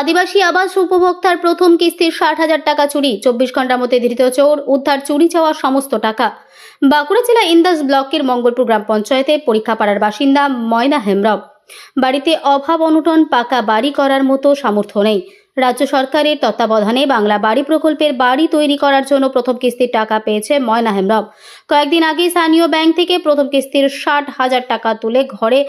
আদিবাসী আবাস উপভোক্তার প্রথম কিস্তির ষাট হাজার টাকা চুরি, চব্বিশ ঘণ্টার মধ্যে ধৃত চোর, উদ্ধার, চুরি যাওয়া সমস্ত টাকা। বাঁকুড়া জেলা ইন্দাস ব্লকের মঙ্গলপুর গ্রাম পঞ্চায়েতে পরীক্ষাপাড়ার বাসিন্দা ময়না হেমরব। বাড়িতে অভাব অনটন, পাকা বাড়ি করার মতো সামর্থ্য নেই। রাজ্য সরকারের তত্ত্বাবধানে বাংলা বাড়ি প্রকল্পের বাড়ি তৈরি করার জন্য প্রথম কিস্তির টাকা পেয়েছে ময়না হেমব্রম কয়েকদিন আগে স্থানীয় ব্যাংক থেকে প্রথম কিস্তির ষাট হাজার টাকা তুলে ঘরে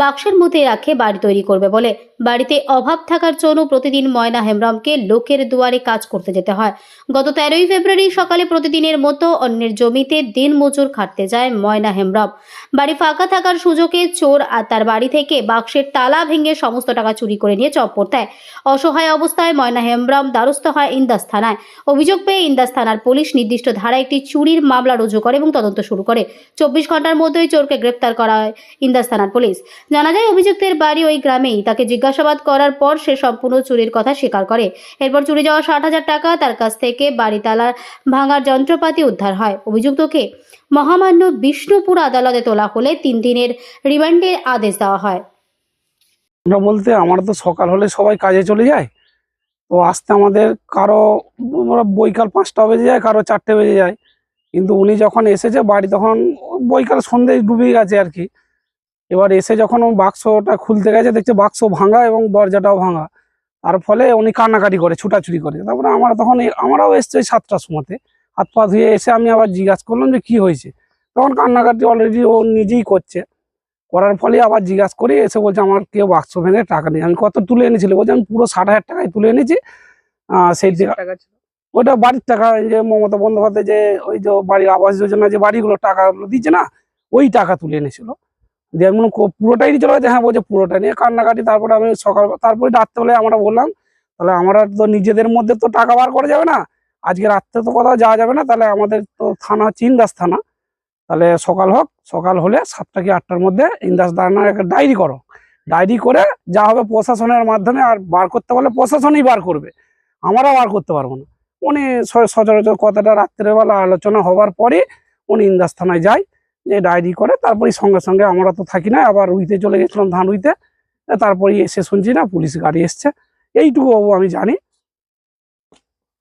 বাক্সের মধ্যে রাখে বাড়ি তৈরি করবে বলে। বাড়িতে অভাব থাকার জন্য প্রতিদিন ময়না হেমব্রমকে লোকের দুয়ারে কাজ করতে যেতে হয়। গত তেরোই ফেব্রুয়ারি সকালে প্রতিদিনের মতো অন্যের জমিতে দিন মজুর খাটতে যায় ময়না হেমব্রম বাড়ি ফাঁকা থাকার সুযোগে চোর আর তার বাড়ি থেকে বাক্সের তালা ভেঙে সমস্ত টাকা চুরি করে নিয়ে চপ্পর দেয়। অসহায় অবস্থায় ময়না হেমব্রম দ্বারস্থ হয় ইন্দাস থানায়। অভিযোগ পেয়ে ইন্দাস থানার পুলিশ নির্দিষ্ট ধারায় একটি চুরির মামলা রুজু করে এবং তদন্ত শুরু করে। চব্বিশ ঘণ্টার মধ্যেই চোরকে গ্রেপ্তার করা হয় ইন্দাস থানার পুলিশ। জানা যায়, অভিযুক্তের বাড়ি ওই গ্রামেই। তাকে জিজ্ঞাসাবাদ করার পর সে সম্পূর্ণ চুরির কথা স্বীকার করে। এরপর চুরি যাওয়া ষাট হাজার টাকা তার কাছ থেকে বাড়ি তালার ভাঙার যন্ত্রপাতি উদ্ধার হয়। অভিযুক্তকে মহামান্য বিষ্ণুপুর আদালতে তোলা হলে তিন দিনের রিমান্ডের আদেশ দেওয়া হয়। বলতে, আমরা তো সকাল হলে সবাই কাজে চলে যায় তো আসতে আমাদের কারও বৈকাল পাঁচটা বেজে যায়, কারও চারটে বেজে যায়। কিন্তু উনি যখন এসেছে বাড়ি, তখন বৈকাল সন্ধে ডুবে গেছে আর কি। এবার এসে যখন ও বাক্সটা খুলতে গেছে, দেখছে বাক্স ভাঙা এবং দরজাটাও ভাঙা। তার ফলে উনি কান্নাকাটি করে, ছুটাছুটি করে। তারপরে আমরা তখন আমরাও এসছি ওই সাতটার সময়তে। হাত পা ধুয়ে এসে আমি আবার জিজ্ঞাসা করলাম যে কি হয়েছে? তখন কান্নাকাটি অলরেডি ও নিজেই করছে। করার ফলে আবার জিজ্ঞাসা করি এসে বলছে আমার কেউ বাক্স ভেঙে টাকা নেই। আমি কত তুলে এনেছিল বলছে আমি পুরো ষাট হাজার টাকায় তুলে এনেছি। সেই টাকা ওইটা বাড়ির টাকা যে মমতা বন্দ্যোপাধ্যায় যে ওই যে বাড়ি আবাস যোজনা যে বাড়িগুলো টাকাগুলো দিচ্ছে না ওই টাকা তুলে এনেছিল। দিয়ে আমি "কো- পুরোটাই নিয়ে চলে গেছে হ্যাঁ বলছে পুরোটা নিয়ে কান্নাকাটি। তারপরে আমি সকাল তারপরে রাত্রেবেলায় আমরা বললাম তাহলে আমরা তো নিজেদের মধ্যে তো টাকা বার করা যাবে না আজকে রাত্রে তো কোথাও যাওয়া যাবে না তাহলে আমাদের তো থানা হচ্ছে ইন্দাস থানা। তাহলে সকাল হোক, সকাল হলে সাতটা কি আটটার মধ্যে ইন্দাস থানার একটা ডায়েরি করো। ডায়েরি করে যা হবে প্রশাসনের মাধ্যমে আর বার করতে পারলে প্রশাসনই বার করবে। আমরা বার করতে পারব না। উনি সচরাচর কথাটা রাত্রেবেলা আলোচনা হওয়ার পরে উনি ইন্দাস থানায় যায়, যে ডায়েরি করে তারপরে সঙ্গে সঙ্গে আমরা তো থাকি না, আবার উইতে চলে গেছিলাম ধান উইতে তারপরে এসে শুনছি না, পুলিশ গাড়ি এসছে। এইটুকু আমি জানি।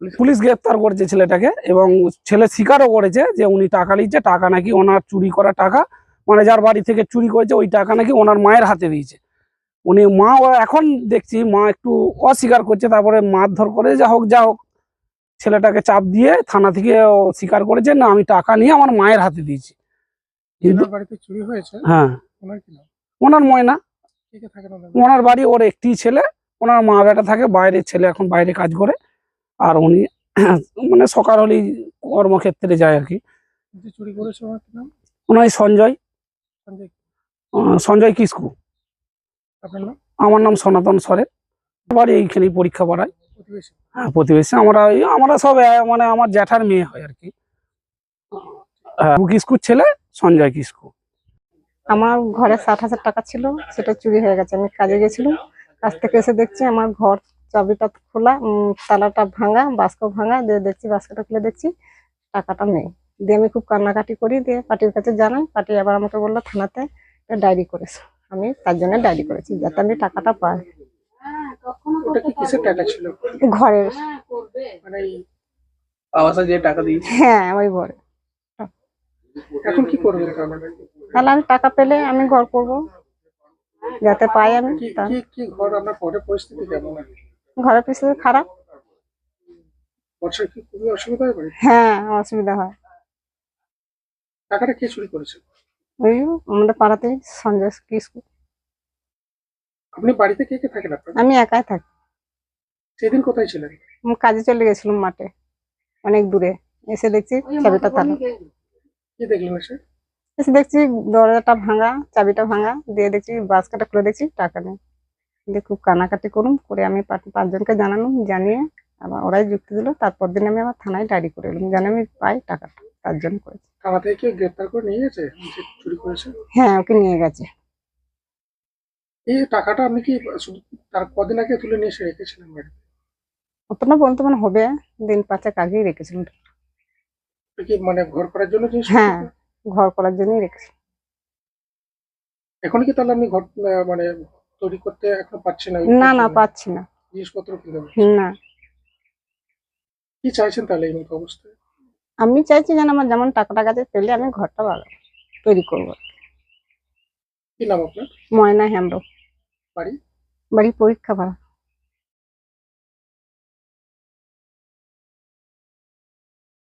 পুলিশ গ্রেপ্তার করেছে ছেলেটাকে এবং ছেলে স্বীকারও করেছে যে উনি টাকা নিচ্ছে টাকা নাকি ওনার চুরি করা টাকা। মানে যার বাড়ি থেকে চুরি করেছে ওই টাকা নাকি ওনার মায়ের হাতে দিয়েছে। উনি মা এখন দেখছি মা একটু অস্বীকার করছে তারপরে মারধর করে যা হোক যা হোক। ছেলেটাকে চাপ দিয়ে থানা থেকে স্বীকার করেছে না আমি টাকা নিয়ে আমার মায়ের হাতে দিয়েছি। চুরি হয়েছে? হ্যাঁ। ওনার ময়না ওনার বাড়ি ওর একটি ছেলে ওনার মা বেটা থাকে বাইরে ছেলে এখন বাইরে কাজ করে। আর উনি মানে সকাল হলেই কর্মক্ষেত্রে যায় আর কি। চুরি করেছে ওনার সঞ্জয়। সঞ্জয় কিস্কু আমার নাম সনাতন সরেন। বাড়ি এইখানেই পরীক্ষা পড়ায়। প্রতিবেশী? হ্যাঁ প্রতিবেশী। আমরা আমরা সব মানে আমার জ্যাঠার মেয়ে হয় আর কি। হ্যাঁ ও কিস্কুর ছেলে সঞ্জয় কিস্কু আমার ঘরে ষাট হাজার টাকা ছিল সেটা চুরি হয়ে গেছে। আমি কাজে গেছিলাম। কাজ থেকে এসে দেখছি আমার ঘর চাবিটা খোলা উম, তালাটা ভাঙা বাস্ক ভাঙা দিয়ে দেখছি বাস্কটা খুলে দেখছি টাকাটা নেই। দিয়ে আমি খুব কান্নাকাটি করি দিয়ে পার্টির কাছে জানাই পার্টি আবার আমাকে বলল থানাতে ডায়েরি করেছে। আমি তার জন্য ডায়েরি করেছি যাতে আমি টাকাটা পাই। ওটা কি কিসের টাকা ছিল? ঘরের। মানে এই আবাসে যে টাকা দিয়েছে। হ্যাঁ ওই ঘরে। এখন কি করবেন তাহলে আমি টাকা পেলে আমি ঘর করব যাতে পাই আমি কি ঘর আপনার ঘরের পরিস্থিতি কেমন ঘরের পরিস্থিতি খারাপ। বর্ষায় কি খুবই অসুবিধা হয় বাড়িতে? হ্যাঁ অসুবিধা হয়। টাকাটা কে চুরি করেছে? ওই আমাদের পাড়াতে সঞ্জয় কিস্কু আপনি বাড়িতে কে কে থাকেন আপনার? আমি একাই থাকি। সেদিন কোথায় ছিলেন? আমি কাজে চলে গেছিলাম মাঠে অনেক দূরে। এসে দেখছি চাবিটা তালা। কি দেখলেন এসে? এসে দেখছি দরজাটা ভাঙা চাবিটা ভাঙা দিয়ে দেখছি বাসকাটা খুলে দেখছি টাকা নেই। দিয়ে খুব কানাকাটি করুন করে আমি পাঁচ- পাঁচজনকে জানালাম জানিয়ে আবার ওরাই যুক্তি দিল। তারপর দিন আমি আমার থানায় ডায়েরি করে এলাম জানি আমি পাই টাকাটা তার জন্য করেছি। থানা থেকে গ্রেপ্তার করে নিয়ে গেছে? চুরি করেছে? হ্যাঁ ওকে নিয়ে গেছে। এই টাকাটা আপনি কি তার কদিন আগে তুলে নিয়ে এসে রেখেছিলেন বাড়িতে? অতটা বলতে মানে হবে দিন পাঁচেক আগেই রেখেছিলাম। কি মানে ঘর করার জন্য হ্যাঁ ঘর করার জন্যই রেখেছি এখন কি তাহলে আপনি ঘর মানে তৈরি করতে এখন পাচ্ছি না না না পাচ্ছি না। জিনিসপত্র কিনতে পারছেন না? কি চাইছেন তাহলে এই মতো অবস্থায়? আমি চাইছি যেন আমার যেমন টাকা টাকা দিয়ে পেলে আমি ঘরটা ভালো তৈরি করব। কি নাম আপনার? ময়না হেমব্রম। বাড়ি? বাড়ি পরীক্ষা ভাড়া।